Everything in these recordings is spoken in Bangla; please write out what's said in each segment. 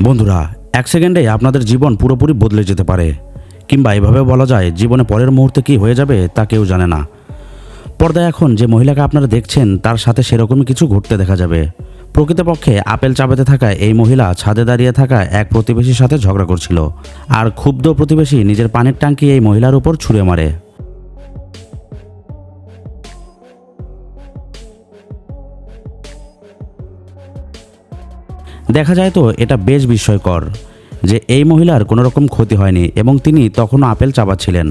বন্ধুরা, এক সেকেন্ডে আপনাদের জীবন পুরোপুরি বদলে যেতে পারে। কিংবা এভাবে বলা যায়, জীবনে পরের মুহূর্তে কি হয়ে যাবে তা কেউ জানে না। পর্দায় এখন যে মহিলাকে আপনারা দেখছেন, তার সাথে সেরকমই কিছু ঘটতে দেখা যাবে। প্রকৃতপক্ষে আপেল চাপাতে থাকা এই মহিলা ছাদে দাঁড়িয়ে থাকা এক প্রতিবেশীর সাথে ঝগড়া করছিল। আর ক্ষুব্ধ প্রতিবেশী নিজের পানির ট্যাঙ্কি এই মহিলার উপর ছুঁড়ে মারে। দেখা যায় তো এটা বেশ বিস্ময়কর যে এই মহিলার কোনো রকম ক্ষতি হয়নি এবং তিনি তখনও আপেল চাপাচ্ছিলেন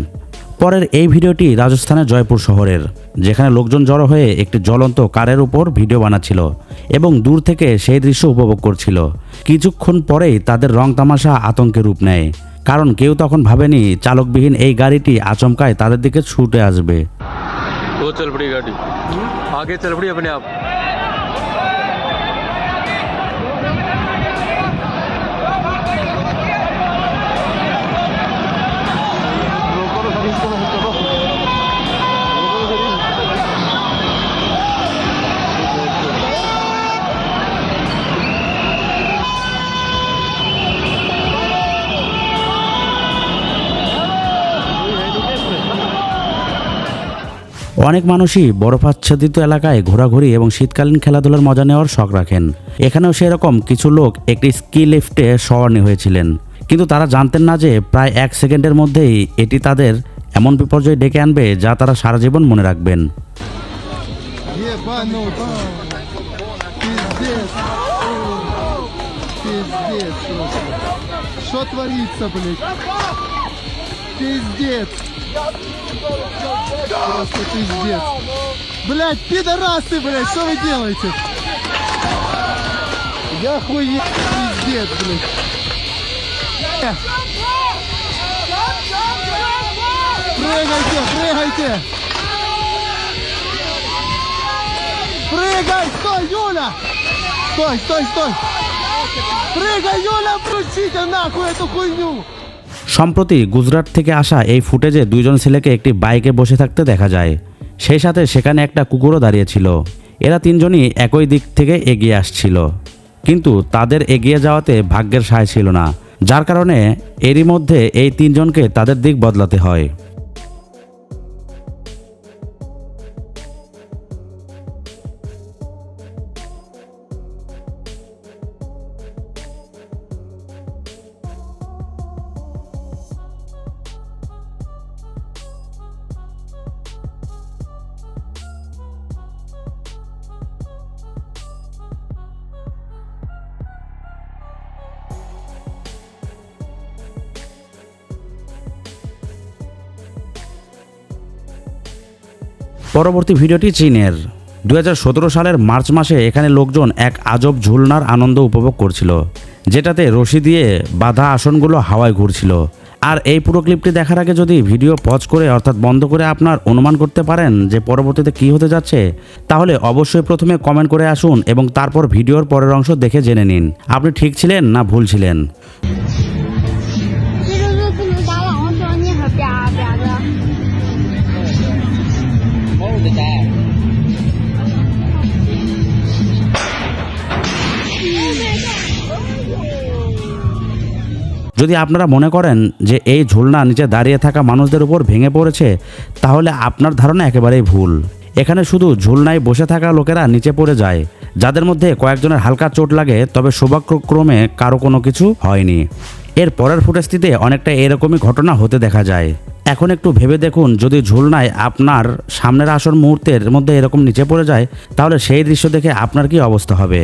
পরের এই ভিডিওটি রাজস্থানের জয়পুর শহরের যেখানে লোকজন জড়ো হয়ে একটি জ্বলন্ত কারের উপর ভিডিও বানাচ্ছিল এবং দূর থেকে সেই দৃশ্য উপভোগ করছিল। কিছুক্ষণ পরেই তাদের রং তামাশা আতঙ্কে রূপ নেয় কারণ কেউ তখন ভাবেনি চালকবিহীন এই গাড়িটি আচমকায় তাদের দিকে ছুটে আসবে। আগে আপনি অনেক মানুষই বরফাচ্ছাদিত এলাকায় ঘোরাঘুরি এবং শীতকালীন খেলাধুলার মজা নেওয়ার শখ রাখেন এখানেও সেরকম কিছু লোক একটি স্কি লিফটে সওয়ারনি হয়েছিলেন কিন্তু তারা জানতেন না যে প্রায় এক সেকেন্ডের মধ্যেই এটি তাদের এমন বিপর্যয় ডেকে আনবে যা তারা সারা জীবন মনে রাখবেন Ебанут. Пиздец. Пиздец просто. Что творится, блядь? Пиздец. Просто пиздец. Блядь, пидорасы, блядь, что вы делаете? Я хуе... Пиздец, блядь. Э. Прыгайте, прыгайте! Прыгай! Стой, Юля! Стой, стой, стой! Прыгай, Юля, включите нахуй эту хуйню! সম্প্রতি গুজরাট থেকে আসা এই ফুটেজে দুইজন ছেলেকে একটি বাইকে বসে থাকতে দেখা যায়। সেই সাথে সেখানে একটা কুকুরও দাঁড়িয়েছিল এরা তিনজনই একই দিক থেকে এগিয়ে আসছিল। কিন্তু তাদের এগিয়ে যাওয়াতে ভাগ্যের সায় ছিল না, যার কারণে এরই মধ্যে এই তিনজনকে তাদের দিক বদলাতে হয়। পরবর্তী ভিডিওটি চীনের। দু হাজার সতেরো সালের মার্চ মাসে এখানে লোকজন এক আজব ঝুলনার আনন্দ উপভোগ করছিল, যেটাতে রশি দিয়ে বাধা আসনগুলো হাওয়ায় ঘুরছিল। আর এই পুরো ক্লিপটি দেখার আগে যদি ভিডিও পজ করে, অর্থাৎ বন্ধ করে আপনার অনুমান করতে পারেন যে পরবর্তীতে কি হতে যাচ্ছে, তাহলে অবশ্যই প্রথমে কমেন্ট করে আসুন এবং তারপর ভিডিওর পরের অংশ দেখে জেনে নিন। আপনি ঠিক ছিলেন না ভুল ছিলেন? যদি আপনারা মনে করেন যে এই ঝুলনা নিচে দাঁড়িয়ে থাকা মানুষদের উপর ভেঙে পড়েছে, তাহলে আপনার ধারণা একেবারেই ভুল। এখানে শুধু ঝুলনায় বসে থাকা লোকেরা নিচে পড়ে যায়, যাদের মধ্যে কয়েকজনের হালকা চোট লাগে, তবে সৌভাগ্যক্রমে কারও কোনো কিছু হয়নি। এর পরের ফুটেজটিতে অনেকটা এরকমই ঘটনা হতে দেখা যায়। এখন একটু ভেবে দেখুন, যদি ঝুলনায় আপনার সামনের আসন মুহূর্তের মধ্যে এরকম নিচে পড়ে যায়, তাহলে সেই দৃশ্য দেখে আপনার কি অবস্থা হবে?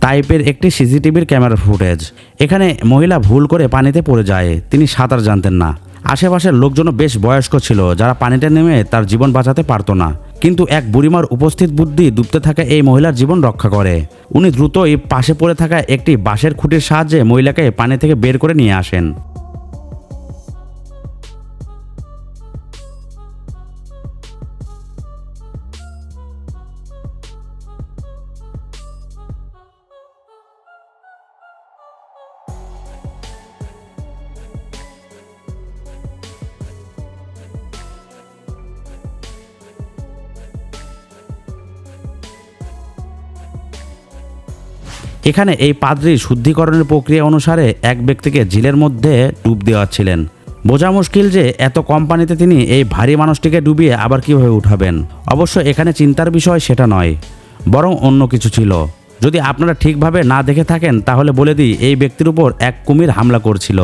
টাইপের একটি সিসিটিভির ক্যামেরার ফুটেজ। এখানে মহিলা ভুল করে পানিতে পড়ে যায়, তিনি সাঁতার জানতেন না। আশেপাশের লোকজনও বেশ বয়স্ক ছিল, যারা পানিতে নেমে তার জীবন বাঁচাতে পারতো না। কিন্তু এক বুড়িমার উপস্থিত বুদ্ধি ডুবতে থাকা এই মহিলার জীবন রক্ষা করে। উনি দ্রুতই পাশে পড়ে থাকা একটি বাঁশের খুঁটির সাহায্যে মহিলাকে পানি থেকে বের করে নিয়ে আসেন। এখানে এই পাদ্রি শুদ্ধিকরণের প্রক্রিয়া অনুসারে এক ব্যক্তিকে ঝিলের মধ্যে ডুব দেওয়াচ্ছিলেন বোঝা মুশকিল যে এত কম পানিতে তিনি এই ভারী মানুষটিকে ডুবিয়ে আবার কীভাবে উঠাবেন। অবশ্য এখানে চিন্তার বিষয় সেটা নয়, বরং অন্য কিছু ছিল। যদি আপনারা ঠিকভাবে না দেখে থাকেন, তাহলে বলে দিই এই ব্যক্তির উপর এক কুমির হামলা করছিল,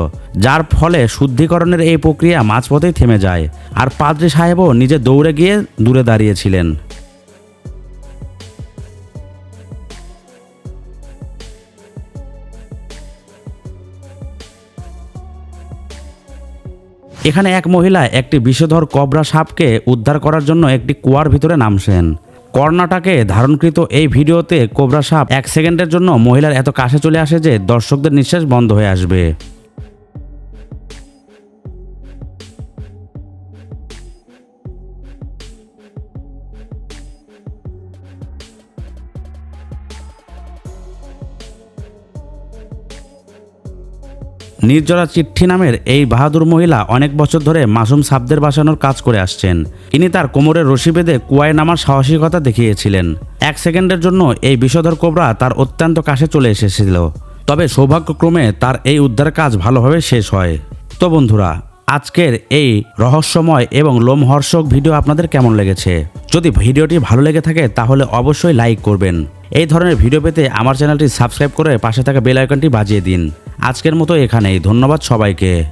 যার ফলে শুদ্ধিকরণের এই প্রক্রিয়া মাঝপথেই থেমে যায়। আর পাদ্রি সাহেবও নিজে দৌড়ে গিয়ে দূরে দাঁড়িয়েছিলেন। এখানে এক মহিলা একটি বিষধর কবরা সাপকে উদ্ধার করার জন্য একটি কুয়ার ভিতরে নামছেন। কর্ণাটকে ধারণকৃত এই ভিডিওতে কোবরা সাপ এক সেকেন্ডের জন্য মহিলার এত কাছে চলে আসে যে দর্শকদের নিঃশ্বাস বন্ধ হয়ে আসবে। নির্জরা চিঠ্ঠি নামের এই বাহাদুর মহিলা অনেক বছর ধরে মাসুম সাপদের বাসানোর কাজ করে আসছেন। ইনি তার কোমরের রশি বেঁধে কুয়ায় নামার সাহসিকতা দেখিয়েছিলেন। এক সেকেন্ডের জন্য এই বিষধর কোবরা তার অত্যন্ত কাছে চলে এসেছিল। তবে সৌভাগ্যক্রমে তার এই উদ্ধার কাজ ভালোভাবে শেষ হয়। তো বন্ধুরা, আজকের এই রহস্যময় এবং লোমহর্ষক ভিডিও আপনাদের কেমন লেগেছে? যদি ভিডিওটি ভালো লেগে থাকে, তাহলে অবশ্যই লাইক করবেন। এই ধরনের ভিডিও পেতে আমার চ্যানেলটি সাবস্ক্রাইব করে পাশে থাকা বেল আইকনটি বাজিয়ে দিন। আজকের মতো এখানেই। ধন্যবাদ সবাইকে।